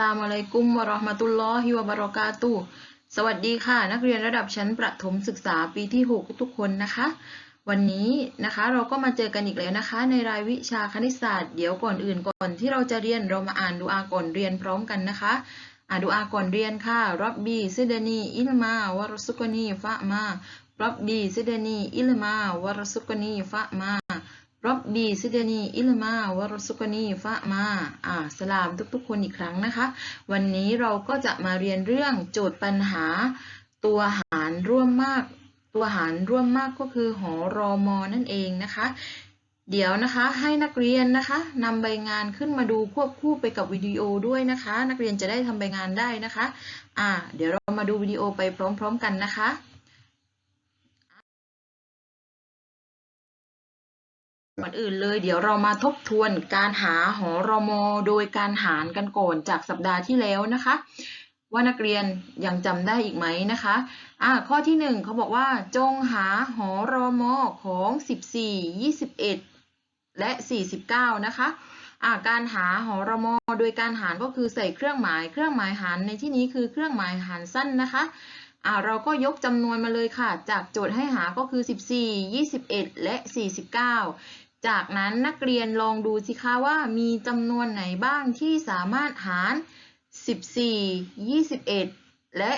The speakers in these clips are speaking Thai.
ลามอะลัยกุมวะราะห์มะตุลลอฮิวะบะเราะกาตุสวัสดีค่ะ นักเรียนระดับชั้นประถมศึกษาปีที่ 6 ทุกคนนะคะ วันนี้นะคะเราก็มาเจอกันอีกแล้วนะคะ ในรายวิชาคณิตศาสตร์เดี๋ยวก่อนอื่นก่อนที่เราจะเรียนเรามาอ่านดูอาก่อนเรียนพร้อมกันนะคะ อ่านดูอาก่อนเรียนค่ะรับบีซิดนีอิลมาวะรสุกนีฟะมารับบีซิดนีอิลมาวะรสุกนีฟะมา รับบีซิดานีอิลมาวะรสุกนีฟะมาอ่าสลามทุกๆคนอีกครั้งนะคะ วันนี้เราก็จะมาเรียนเรื่องโจทย์ปัญหา ตัวหารร่วมมาก ตัวหารร่วมมากก็คือหอรอมอนั่นเองนะคะ เดี๋ยวนะคะให้นักเรียนนะคะนำใบงานขึ้นมาดูควบคู่ไปกับวิดีโอด้วยนะคะ นักเรียนจะได้ทำใบงานได้นะคะ อ่า เดี๋ยวเรามาดูวิดีโอไปพร้อม ๆ กันนะคะ ก่อนอื่นเลยเดี๋ยวเรามาทบทวนการหาหอรมอโดยการหารกันก่อนจากสัปดาห์ที่แล้วนะคะ ว่านักเรียนยังจำได้อีกไหมนะคะอ่าข้อที่หนึ่งเขาบอกว่าจงหาหอรมอของ 14 21 และ 49 นะคะอ่าการหาหอรมอโดยการหารก็คือใส่เครื่องหมาย เครื่องหมายหารในที่นี้คือเครื่องหมายหารสั้นนะคะอ่าเราก็ยกจำนวนมาเลยค่ะ จากโจทย์ให้หาก็คือ 14 21 และ 49 จากนั้นนักเรียนลองดูสิคะว่ามีจำนวนไหนบ้างที่สามารถหาร 14 21 และ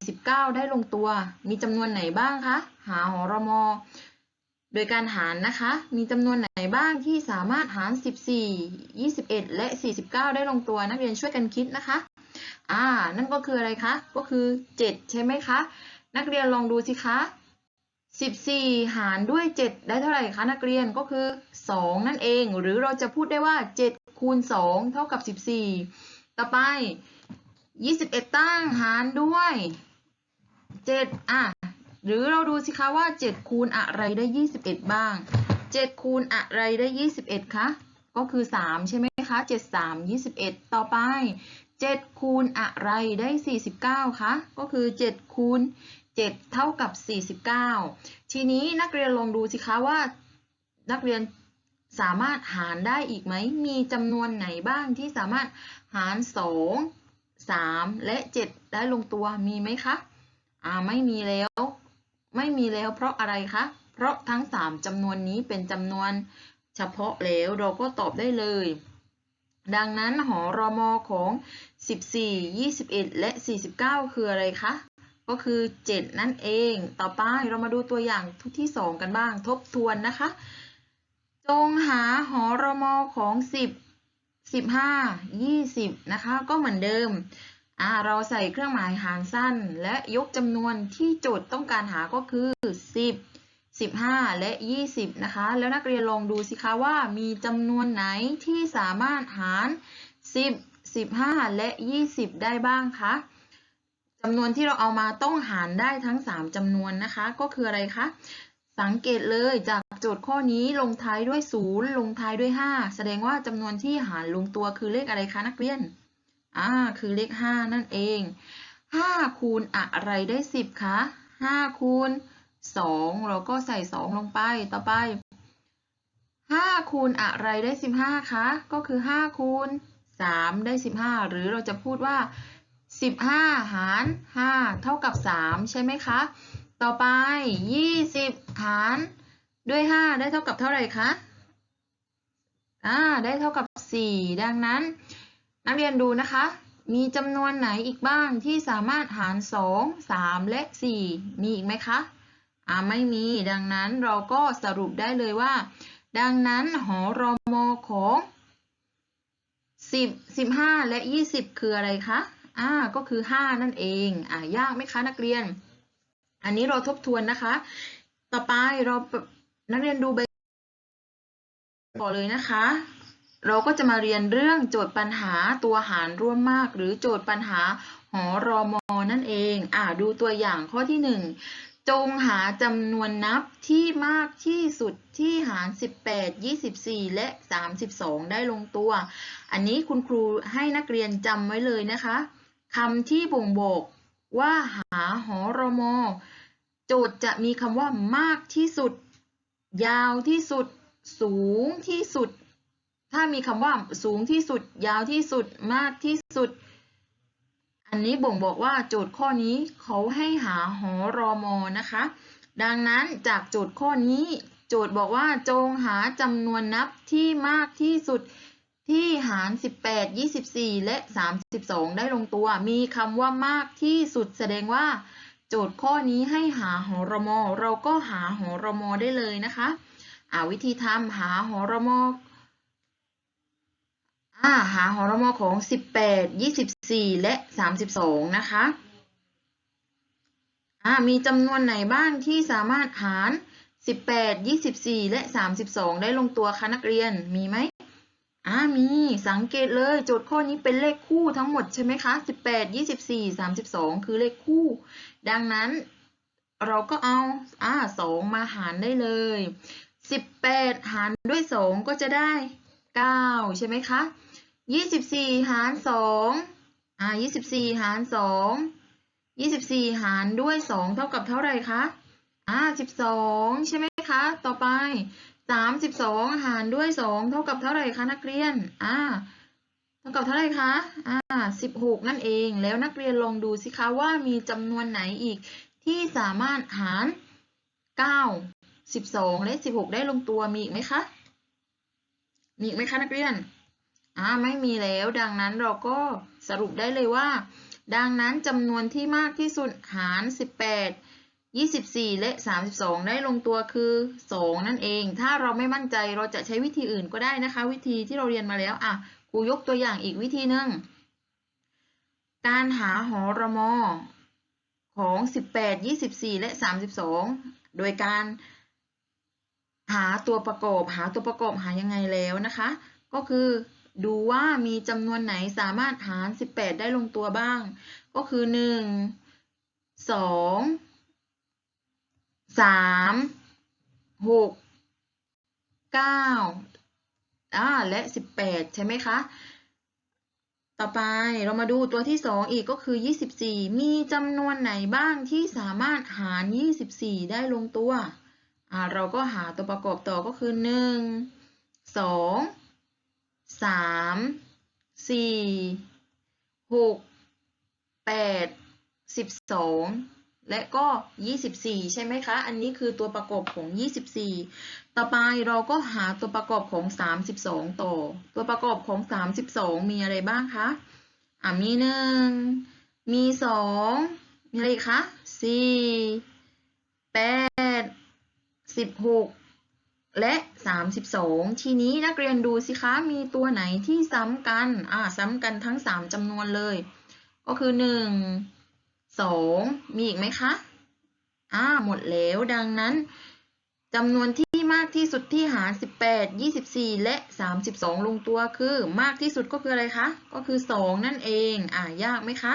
49 ได้ลงตัว มีจำนวนไหนบ้างคะ หาหอรมอโดยการหารนะคะ มีจำนวนไหนบ้างที่สามารถหาร 14 21 และ 49 ได้ลงตัว นักเรียนช่วยกันคิดนะคะ อ่า นั่นก็คืออะไรคะ ก็คือ 7 ใช่ไหมคะ นักเรียนลองดูสิคะ 14 หารด้วย 7 ได้เท่าไหร่คะนักเรียนก็คือ 2 นั่นเอง หรือเราจะพูดได้ว่า 7 คูณ 2 เท่ากับ 14 ต่อไป 21 ตั้งหารด้วย 7 อะ หรือเราดูสิคะว่า 7 คูณอะไรได้ 21 บ้าง 7 คูณอะไรได้ 21 คะ ก็คือ 3 ใช่ไหมคะ 7 3 21 ต่อไป 7 คูณอะไรได้ 49 คะ ก็คือ 7 คูณ 7 เท่ากับ 49 ทีนี้นักเรียนลองดูสิคะว่านักเรียนสามารถหารได้อีกไหม มีจำนวนไหนบ้างที่สามารถหาร 2 3 และ 7 ได้ลงตัวมีไหมคะ อ่า ไม่มีแล้ว ไม่มีแล้วเพราะอะไรคะ เพราะทั้ง 3จำนวนนี้เป็นจำนวนเฉพาะแล้วเราก็ตอบได้เลย ดังนั้นหอรอมอของ 14 21 และ 49 คืออะไรคะ ก็คือ 7 นั่นเอง ต่อไปเรามาดูตัวอย่างทุกที่ 2 กันบ้าง ทบทวนนะคะ จงหาหอรมอของ 10 15 20 นะคะ ก็เหมือนเดิม เราใส่เครื่องหมายหารสั้น และยกจำนวนที่โจทย์ต้องการหาก็คือ 10 15 และ 20 นะคะ แล้วนักเรียนลองดูสิคะว่ามีจำนวนไหนที่สามารถหาร 10 15 และ 20 ได้บ้างคะ จำนวนที่เราเอามาต้องหารได้ทั้ง 3จำนวนนะคะ ก็คืออะไรคะสังเกตเลยจากโจทย์ข้อนี้ลงท้ายด้วย 0 ลงท้ายด้วย 5 แสดงว่าจำนวนที่หารลงตัวคือเลขอะไรคะนักเรียนอ่าคือเลข 5 นั่นเอง 5 คูณอะไรได้ 10คะ5คูณ 2 เราก็ใส่ 2 ลงไปต่อไป 5 คูณอะไรได้ 15คะก็คือ 5 คูณ 3 ได้ 15 หรือเราจะพูดว่า 15 หาร 5 เท่ากับ 3 ใช่ไหมคะ ต่อไป 20 หารด้วย 5 ได้เท่ากับเท่าไหร่คะอ่าได้เท่ากับ 4 ดังนั้น นักเรียนดูนะคะ มีจำนวนไหนอีกบ้างที่สามารถหาร 2 3 และ 4 มีอีกไหมคะอ่าไม่มีดังนั้นเราก็สรุปได้เลยว่า ดังนั้นหอรอมอของ 10 15 และ 20 คืออะไรคะ อ่าก็คือ 5 นั่นเองอ่ายากไหมคะนักเรียน อันนี้เราทบทวนนะคะ ต่อไปเรานักเรียนดูใบต่อเลยนะคะ เราก็จะมาเรียนเรื่องโจทย์ปัญหาตัวหารร่วมมาก หรือโจทย์ปัญหาหอรอมอนั่นเองอ่าดูตัวอย่างข้อที่หนึ่งจงหาจำนวนนับที่มากที่สุดที่หาร 18 24 และ 32 ได้ลงตัว อันนี้คุณครูให้นักเรียนจำไว้เลยนะคะ คำที่บ่งบอกว่าหาหอรมอโจทย์จะมีคำว่ามากที่สุด ยาวที่สุด สูงที่สุด ถ้ามีคำว่าสูงที่สุด ยาวที่สุด มากที่สุด อันนี้บ่งบอกว่าโจทย์ข้อนี้เขาให้หาหอรอมอนะคะ ดังนั้นจากโจทย์ข้อนี้ โจทย์บอกว่าจงหาจำนวนนับที่มากที่สุด ที่หาร 18 24 และ 32 ได้ลงตัว มีคำว่ามากที่สุดแสดงว่า โจทย์ข้อนี้ให้หาหอรมอเราก็หาหอรมอได้เลยนะคะอ่าวิธีทำหาหอรมออาหาหอรมอของ 18 24 และ 32 นะคะอามีจำนวนไหนบ้างที่สามารถหาร 18 24 และ 32 ได้ลงตัวคะนักเรียนมีไหม อ่ามีสังเกตเลยโจทย์ข้อนี้เป็นเลขคู่ทั้งหมดใช่ไหมคะ 18 24 32 คือเลขคู่ ดังนั้นเราก็เอาอ่า2มาหารได้เลย 18 หารด้วย 2 ก็จะได้ 9 ใช่ไหมคะ 24 หาร 2 อ่า 24 หาร 2 24 หารด้วย 2 เท่ากับเท่าไหร่คะ อ่า 12 ใช่ไหมคะ ต่อไป 32 หารด้วย 2 เท่ากับเท่าไหร่คะนักเรียน อ่า เท่ากับเท่าไหร่คะ อ่า 16 นั่นเอง แล้วนักเรียนลองดูสิคะว่ามีจำนวนไหนอีกที่สามารถหาร 9 12 และ 16 ได้ลงตัวมีอีกไหมคะ มีอีกไหมคะนักเรียน อ่า ไม่มีแล้ว ดังนั้นเราก็สรุปได้เลยว่า ดังนั้นจำนวนที่มากที่สุดหาร 18 24 และ 32 ได้ลงตัวคือ 2 นั่นเอง ถ้าเราไม่มั่นใจเราจะใช้วิธีอื่นก็ได้นะคะ วิธีที่เราเรียนมาแล้วอะครูยกตัวอย่างอีกวิธีหนึ่งการหาหอรมอของ 18 24 และ 32 โดยการหาตัวประกอบหาตัวประกอบหายังไงแล้วนะคะ ก็คือดูว่ามีจำนวนไหนสามารถหาร 18 ได้ลงตัวบ้าง ก็คือ 1 2 3 6 9อ่าและ18ใช่ไหมคะ ต่อไปเรามาดูตัวที่2อีกก็คือ24มีจำนวนไหนบ้างที่สามารถหาร24ได้ลงตัวอ่าเราก็หาตัวประกอบต่อก็คือ1 2สามสี่หกแปดสิบสอง และก็ยี่สิบสี่ใช่ไหมคะ อันนี้คือตัวประกอบของยี่สิบสี่ต่อไปเราก็หาตัวประกอบของสามสิบสองต่อ ตัวประกอบของสามสิบสองมีอะไรบ้างคะ อ่ามีหนึ่งมีสองมีอะไรอีกคะสี่แปดสิบหกและ 32 ทีนี้นักเรียนดูสิคะ มีตัวไหนที่ซ้ำกัน อ่า ซ้ำกันทั้ง 3จำนวนเลย ก็คือ 1 2 มีอีกไหมคะอ่าหมดแล้วดังนั้นจำนวนที่มากที่สุดที่หาร 18 24 และ 32 ลงตัวคือมากที่สุดก็คืออะไรคะ ก็คือ 2 นั่นเอง อ่ายากไหมคะ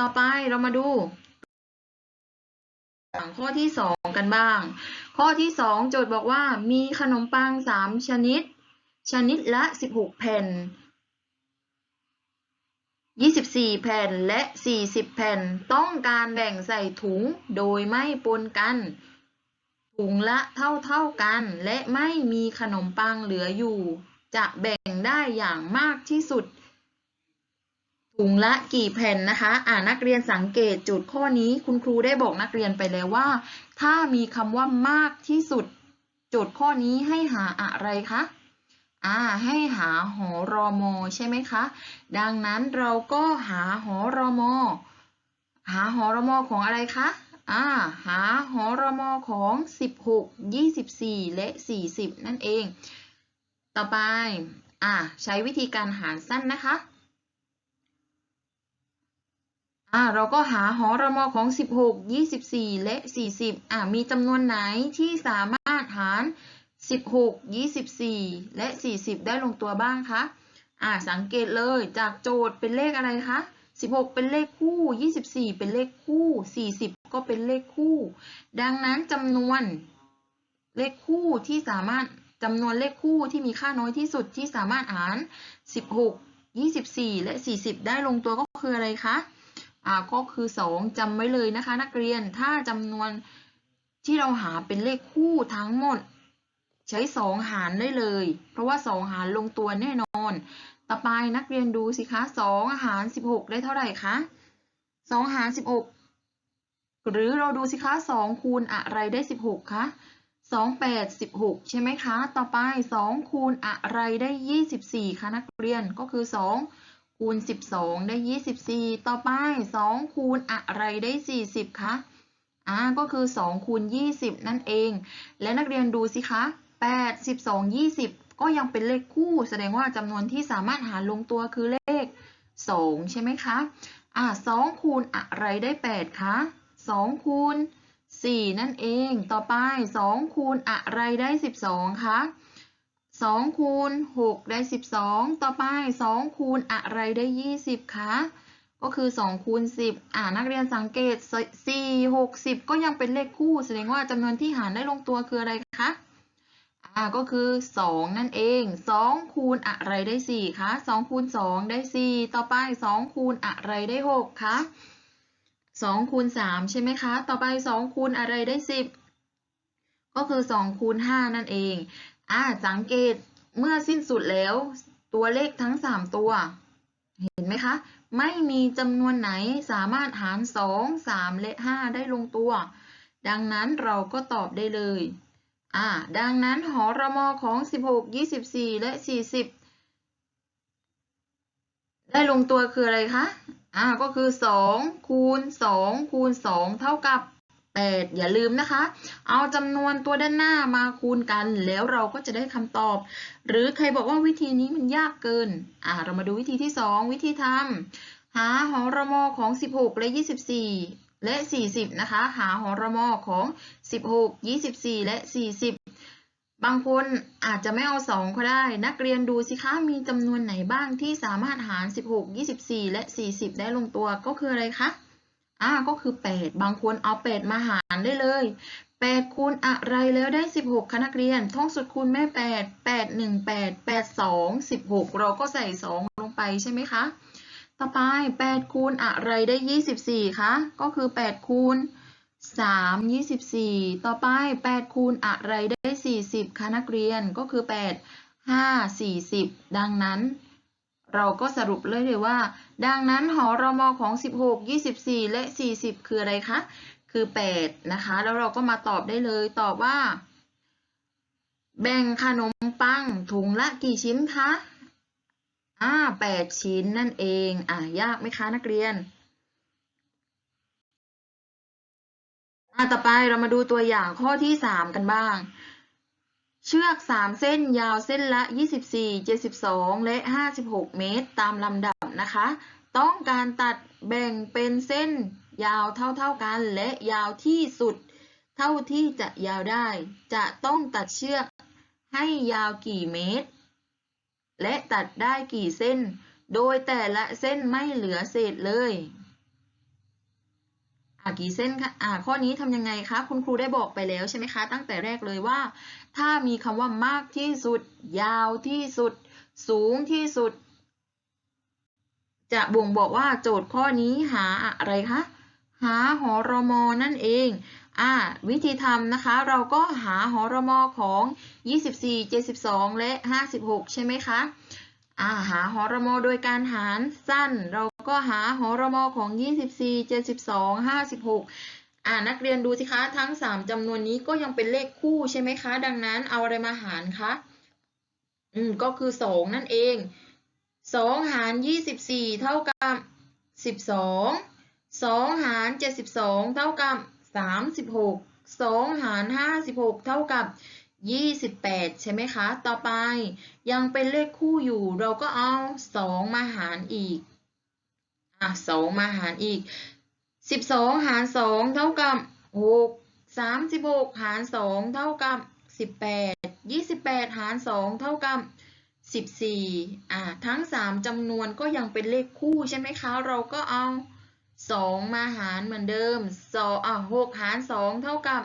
ต่อไปเรามาดูข้อที่ 2 กันบ้าง ข้อที่ 2 โจทย์บอกว่ามีขนมปัง 3 ชนิด ชนิดละ 16 แผ่น 24 แผ่นและ 40 แผ่นต้องการแบ่งใส่ถุงโดยไม่ปนกัน ถุงละเท่าๆกัน และไม่มีขนมปังเหลืออยู่ จะแบ่งได้อย่างมากที่สุด ถุงละกี่แผ่นนะคะ อ่านักเรียนสังเกตจุดข้อนี้คุณครูได้บอกนักเรียนไปแล้วว่า ถ้ามีคำว่ามากที่สุดจทย์ข้อนี้ให้หาอะไรคะ อ่าให้หาหอรอมอใช่ไหมคะ ดังนั้นเราก็หาหอรอมอหาหอรอมอของอะไรคะอ่าหาหอรอมอของ 16 24 และ 40 นั่นเอง ต่อไปอ่าใช้วิธีการหารสั้นนะคะอ่าเราก็หาหอรมอของ 16 24 และ 40อ่ามีจำนวนไหนที่สามารถหาร 16 24 และ 40 ได้ลงตัวบ้างคะอ่าสังเกตเลยจากโจทย์เป็นเลขอะไรคะ16 เป็นเลขคู่ 24 เป็นเลขคู่ 40 ก็เป็นเลขคู่ ดังนั้นจำนวนเลขคู่ที่สามารถจำนวนเลขคู่ที่มีค่าน้อยที่สุดที่สามารถหาร16 24 และ 40 ได้ลงตัวก็คืออะไรคะอ่าก็คือ 2จำไว้เลยนะคะ นักเรียนถ้าจำนวนที่เราหาเป็นเลขคู่ทั้งหมด ใช้2หารได้เลย เพราะว่า2หารลงตัวแน่นอนอน ต่อไปนักเรียนดูสิคะสองหารสิบหกได้เท่าไหร่คะสองหารสิบหกหรือเราดูสิคะสองคูณอะไรได้สิบหกคะสองแปดสิบหกใช่ไหมคะ ต่อไปสองคูณอะไรได้ยี่สิบสี่คะนักเรียนก็คือสองคูณสิบสองได้ยี่สิบสี่ต่อไปสองคูณอะไรได้สี่สิบคะอ่าก็คือสองคูณยี่สิบนั่นเอง และนักเรียนดูสิคะ แปดสิบสองยี่สิบก็ยังเป็นเลขคู่ แสดงว่าจำนวนที่สามารถหารลงตัวคือเลขสองใช่ไหมคะ อ่าสองคูณอะไรได้แปดคะสองคูณสี่นั่นเอง ต่อไปสองคูณอะไรได้สิบสองคะสองคูณหกได้สิบสองต่อไปสองคูณอะไรได้ยี่สิบคะ ก็คือสองคูณสิบอ่านักเรียนสังเกตสี่หกสิบก็ยังเป็นเลขคู่ แสดงว่าจำนวนที่หารได้ลงตัวคืออะไรคะ ก็คือสองนั่นเองสองคูณอะไรได้สี่คะสองคูณสองได้สี่ต่อไปสองคูณอะไรได้หกคะสองคูณสามใช่ไหมคะ ต่อไปสองคูณอะไรได้สิบก็คือสองคูณห้านั่นเอง อ่า สังเกตเมื่อสิ้นสุดแล้ว ตัวเลขทั้งสามตัว เห็นไหมคะ ไม่มีจำนวนไหนสามารถหารสองสามและห้าได้ลงตัว ดังนั้นเราก็ตอบได้เลย อ่าดังนั้นหอระมอของ 16 24 และ 40 ได้ลงตัวคืออะไรคะอ่าก็คือ 2 คูณ 2 คูณ 2 เท่ากับ 8 อย่าลืมนะคะ เอาจำนวนตัวด้านหน้ามาคูณกัน แล้วเราก็จะได้คำตอบ หรือใครบอกว่าวิธีนี้มันยากเกินอ่าเรามาดูวิธีที่ 2 วิธีทำหาหอระมอของ 16 และ 24 และ 40 นะคะ หาหอรมอของ 16 24 และ 40 บางคนอาจจะไม่เอา 2 ก็ได้ นักเรียนดูสิคะ มีจำนวนไหนบ้างที่สามารถหาร 16 24 และ 40 ได้ลงตัวก็คืออะไรคะอ่าก็คือ 8 บางคนเอา 8 มาหารได้เลย 8 คูณอะไรแล้วได้ 16คะนักเรียน ท่องสุดคูณแม่ 8 8 1 8 8 2 16 เราก็ใส่ 2 ลงไปใช่ไหมคะ ต่อไป 8 คูณอะไรได้ 24 คะ ก็คือ 8 คูณ 3 24 ต่อไป 8 คูณอะไรได้ 40 คะนักเรียน ก็คือ 8 5 40 ดังนั้น เราก็สรุปเลยเลยว่า ดังนั้นหอรมอของ 16 24 และ 40 คืออะไรคะ คือ 8 นะคะ แล้วเราก็มาตอบได้เลย ตอบว่า แบ่งขนมปังถุงละกี่ชิ้นคะ อ่า8ชิ้นนั่นเอง อ่ายากไหมคะนักเรียน อ่าต่อไปเรามาดูตัวอย่างข้อที่3กันบ้าง เชือก3เส้นยาวเส้นละ 24 72 และ 56 เมตรตามลำดับนะคะ ต้องการตัดแบ่งเป็นเส้นยาวเท่าๆกันและยาวที่สุดเท่าที่จะยาวได้ จะต้องตัดเชือกให้ยาวกี่เมตร และตัดได้กี่เส้น โดยแต่ละเส้นไม่เหลือเศษเลยอะกี่เส้นคะอ่าข้อนี้ทำยังไงคะคุณครูได้บอกไปแล้วใช่ไหมคะ ตั้งแต่แรกเลยว่า ถ้ามีคำว่ามากที่สุด ยาวที่สุด สูงที่สุด จะบ่งบอกว่าโจทย์ข้อนี้หาอะไรคะ หาหอรมอนั่นเอง อ่าวิธีทำนะคะเราก็หาหอรมอของ 24 72 และ 56 ใช่ไหมคะอ่าหาหอรมอโดยการหารสั้น เราก็หาหอรมอของ 24 72 56อ่านักเรียนดูสิคะทั้ง 3จำนวนนี้ก็ยังเป็นเลขคู่ใช่ไหมคะ ดังนั้นเอาอะไรมาหารคะอืมก็คือ 2 นั่นเอง 2 หาร 24 เท่ากับ 12 2 หาร 72 เท่ากับ 36 2 หาร 56 เท่ากับ 28 ใช่ไหมคะ ต่อไปยังเป็นเลขคู่อยู่ เราก็เอา 2 มาหารอีก อะ 2 มาหารอีก 12 หาร 2 เท่ากับ 6 36 หาร 2 เท่ากับ 18 28 หาร 2 เท่ากับ14อ่าทั้ง 3จำนวนก็ยังเป็นเลขคู่ใช่ไหมคะ เราก็เอา 2มาหารเหมือนเดิม2อ่า6หาร2เท่ากับ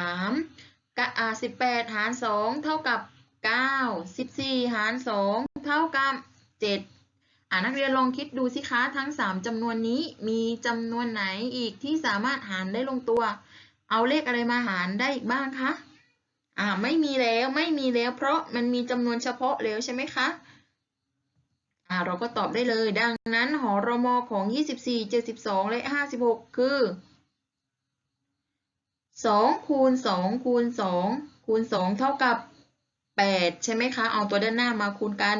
3กะอ่า18หาร2เท่ากับ9 14หาร2เท่ากับ7อ่านักเรียนลองคิดดูสิคะทั้ง3จำนวนนี้มีจำนวนไหนอีกที่สามารถหารได้ลงตัว เอาเลขอะไรมาหารได้อีกบ้างคะอ่าไม่มีแล้วไม่มีแล้วเพราะมันมีจำนวนเฉพาะแล้วใช่ไหมคะ เราก็ตอบได้เลย ดังนั้นหอรมอของ 24 72 และ 56 คือ 2 คูณ 2 คูณ 2 คูณ 2 เท่ากับ 8 ใช่ไหมคะ เอาตัวด้านหน้ามาคูณกัน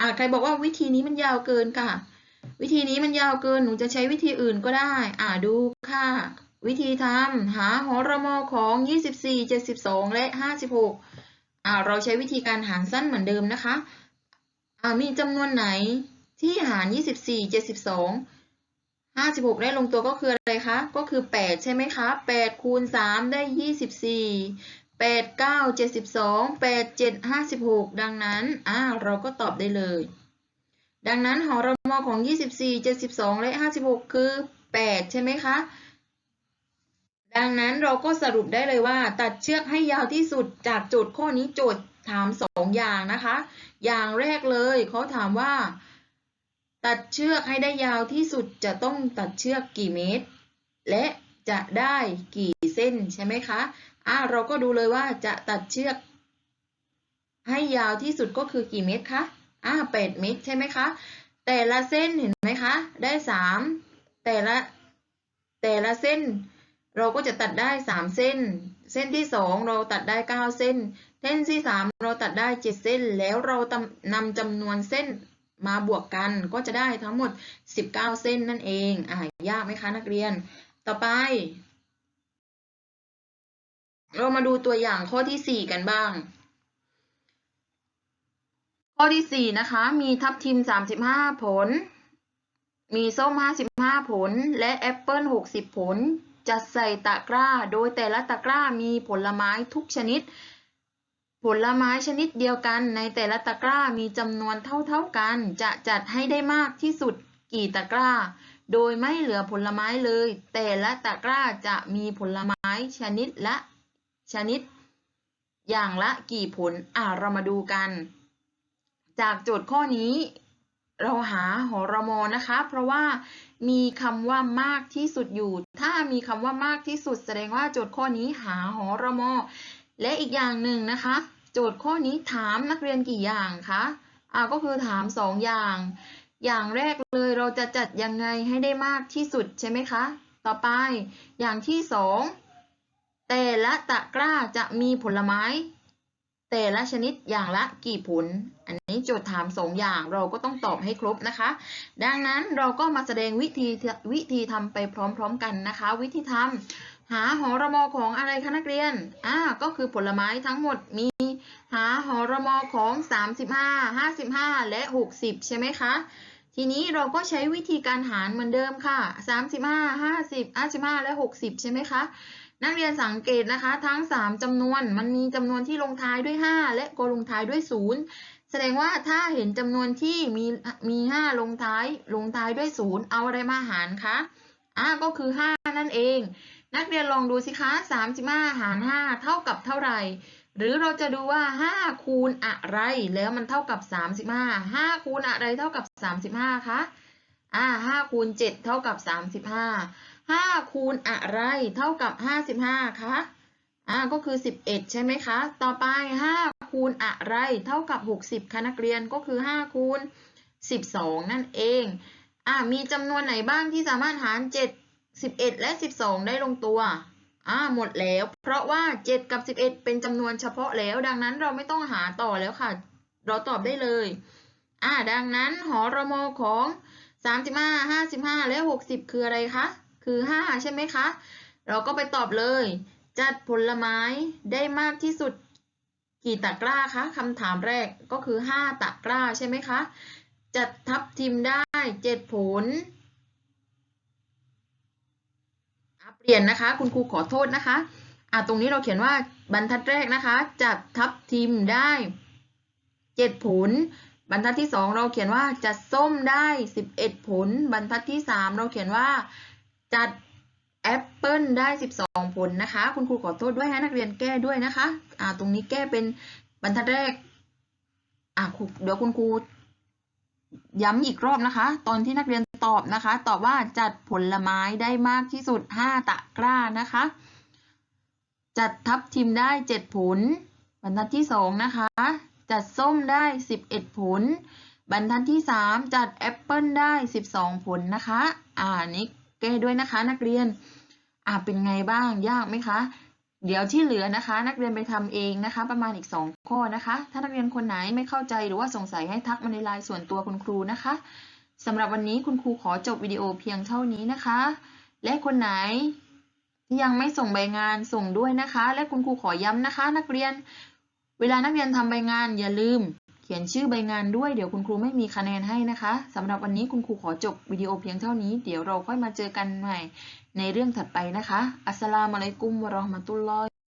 อ่าใครบอกว่าวิธีนี้มันยาวเกินค่ะ วิธีนี้มันยาวเกิน หนูจะใช้วิธีอื่นก็ได้ อ่าดูค่ะ วิธีทำหาหอรมอของ 24 72 และ 56อ่าเราใช้วิธีการหารสั้นเหมือนเดิมนะคะ มีจำนวนไหนที่หาร 24 72 56 ได้ลงตัวก็คืออะไรคะ ก็คือ 8 ใช่ไหมคะ 8 คูณ 3 ได้ 24 8 9 72 8 7 56 ดังนั้นอ่าเราก็ตอบได้เลย ดังนั้นหอรมอของ 24 72 และ 56 คือ 8 ใช่ไหมคะ ดังนั้นเราก็สรุปได้เลยว่า ตัดเชือกให้ยาวที่สุดจากโจทย์ข้อนี้โจทย์ ถาม2อย่างนะคะ อย่างแรกเลยเขาถามว่า ตัดเชือกให้ได้ยาวที่สุดจะต้องตัดเชือกกี่เมตร และจะได้กี่เส้นใช่ไหมคะอ่าเราก็ดูเลยว่าจะตัดเชือก ให้ยาวที่สุดก็คือกี่เมตรคะอ่าแปดเมตรใช่ไหมคะแต่ละเส้นเห็นไหมคะ ได้สามแต่ละแต่ละเส้น เราก็จะตัดได้สามเส้น เส้นที่สองเราตัดได้เก้าเส้น เส้นที่สามเราตัดได้เจ็ดเส้น แล้วเรานำจำนวนเส้นมาบวกกันก็จะได้ทั้งหมด 19 เส้นนั่นเองอ่ายากไหมคะนักเรียน ต่อไป เรามาดูตัวอย่างข้อที่ 4 กันบ้าง ข้อที่ 4 นะคะ มีทับทิม 35 ผล มีส้ม 55 ผล และแอปเปิล60 ผล จัดใส่ตะกร้า โดยแต่ละตะกร้ามีผลไม้ทุกชนิด ผลไม้ชนิดเดียวกัน ในแต่ละตะกร้ามีจำนวนเท่าๆกัน จะจัดให้ได้มากที่สุดกี่ตะกร้า โดยไม่เหลือผลไม้เลย แต่ละตะกร้าจะมีผลไม้ชนิดละชนิด อย่างละกี่ผล อ่าเรามาดูกัน จากโจทย์ข้อนี้ เราหาหอรมนะคะ เพราะว่ามีคำว่ามากที่สุดอยู่ ถ้ามีคำว่ามากที่สุดแสดงว่าโจทย์ข้อนี้หาหอรมและอีกอย่างหนึ่งนะคะ โจทย์ข้อนี้ถามนักเรียนกี่อย่างคะอ่าก็คือถามสองอย่าง อย่างแรกเลยเราจะจัดยังไงให้ได้มากที่สุดใช่ไหมคะ ต่อไปอย่างที่สองแต่ละตะกร้าจะมีผลไม้ แต่ละชนิดอย่างละกี่ผลอัน นี้โจทย์ถามสองอย่างเราก็ต้องตอบให้ครบนะคะ ดังนั้นเราก็มาแสดงวิธีวิธีทำไปพร้อมๆกันนะคะ วิธีทำหาหอรมอของอะไรคะนักเรียนอ่าก็คือผลไม้ทั้งหมดมีหาหอรมอของ 35 55 และ 60 ใช่ไหมคะ ทีนี้เราก็ใช้วิธีการหารเหมือนเดิมค่ะ 35 50 55 และ 60 ใช่ไหมคะนักเรียนสังเกตนะคะ ทั้ง 3จำนวนมันมีจำนวนที่ลงท้ายด้วย 5 และก็ลงท้ายด้วย 0 แสดงว่าถ้าเห็นจำนวนที่มีมี5ลงท้ายลงท้ายด้วย0เอาอะไรมาหารคะอ่าก็คือ5นั่นเอง นักเรียนลองดูสิคะ35หาร5เท่ากับเท่าไหร่ หรือเราจะดูว่า5คูณอะไรแล้วมันเท่ากับ35 5คูณอะไรเท่ากับ35คะอ่า5คูณ7เท่ากับ35 5คูณอะไรเท่ากับ55คะ อ่าก็คือ 11 ใช่ไหมคะ ต่อไป 5 คูณอะไร เท่ากับ 60คะนักเรียนก็คือ 5 คูณ 12 นั่นเองอ่ามีจำนวนไหนบ้างที่สามารถหาร 7 11 และ 12 ได้ลงตัวอ่าหมดแล้ว เพราะว่า 7 กับ 11 เป็นจำนวนเฉพาะแล้ว ดังนั้นเราไม่ต้องหาต่อแล้วค่ะ เราตอบได้เลยอ่าดังนั้นหอรมอของ 35 55 และ 60 คืออะไรคะ คือ 5 ใช่ไหมคะ เราก็ไปตอบเลย จัดผลไม้ได้มากที่สุดกี่ตะกร้าคะคำถามแรกก็คือ 5 ตะกร้าใช่ไหมคะ จัดทับทิมได้7ผลเปลี่ยนนะคะ คุณครูขอโทษนะคะอะตรงนี้เราเขียนว่าบรรทัดแรกนะคะ จัดทับทิมได้เจ็ดผล บรรทัดที่สองเราเขียนว่าจัดส้มได้สิบเอ็ดผล บรรทัดที่สามเราเขียนว่า จัด แอปเปิลได้สิบสองผลนะคะ คุณครูขอโทษด้วยนะนักเรียนแก้ด้วยนะคะอ่าตรงนี้แก้เป็นบรรทัดแรกอะเดี๋ยวคุณครูย้ำอีกรอบนะคะ ตอนที่นักเรียนตอบนะคะ ตอบว่าจัดผลไม้ได้มากที่สุด 5 ตะกร้านะคะ จัดทับทิมได้ 7 ผล บรรทัดที่ 2 นะคะ จัดส้มได้ 11 ผล บรรทัดที่ 3 จัดแอปเปิลได้ 12 ผลนะคะ อ่านี่ แก้ด้วยนะคะ นักเรียนอ่าเป็นไงบ้างยากไหมคะ เดี๋ยวที่เหลือนะคะ นักเรียนไปทำเองนะคะ ประมาณอีก 2 ข้อนะคะ ถ้านักเรียนคนไหนไม่เข้าใจหรือว่าสงสัยให้ทักมาในไลน์ส่วนตัวคุณครูนะคะสำหรับวันนี้คุณครูขอจบวิดีโอเพียงเท่านี้นะคะ และคนไหนที่ยังไม่ส่งใบงานส่งด้วยนะคะ และคุณครูขอย้ำนะคะ นักเรียน เวลานักเรียนทำใบงานอย่าลืม ขียนชื่อใบงานด้วยเดี๋ยวคุณครูไม่มีคะแนนให้นะคะสำหรับวันนี้คุณครูขอจบวิดีโอเพียงเท่านี้ เดี๋ยวเราค่อยมาเจอกันใหม่ในเรื่องถัดไปนะคะ อัสสลามุอะลัยกุมวะเราะห์มะตุลลอฮ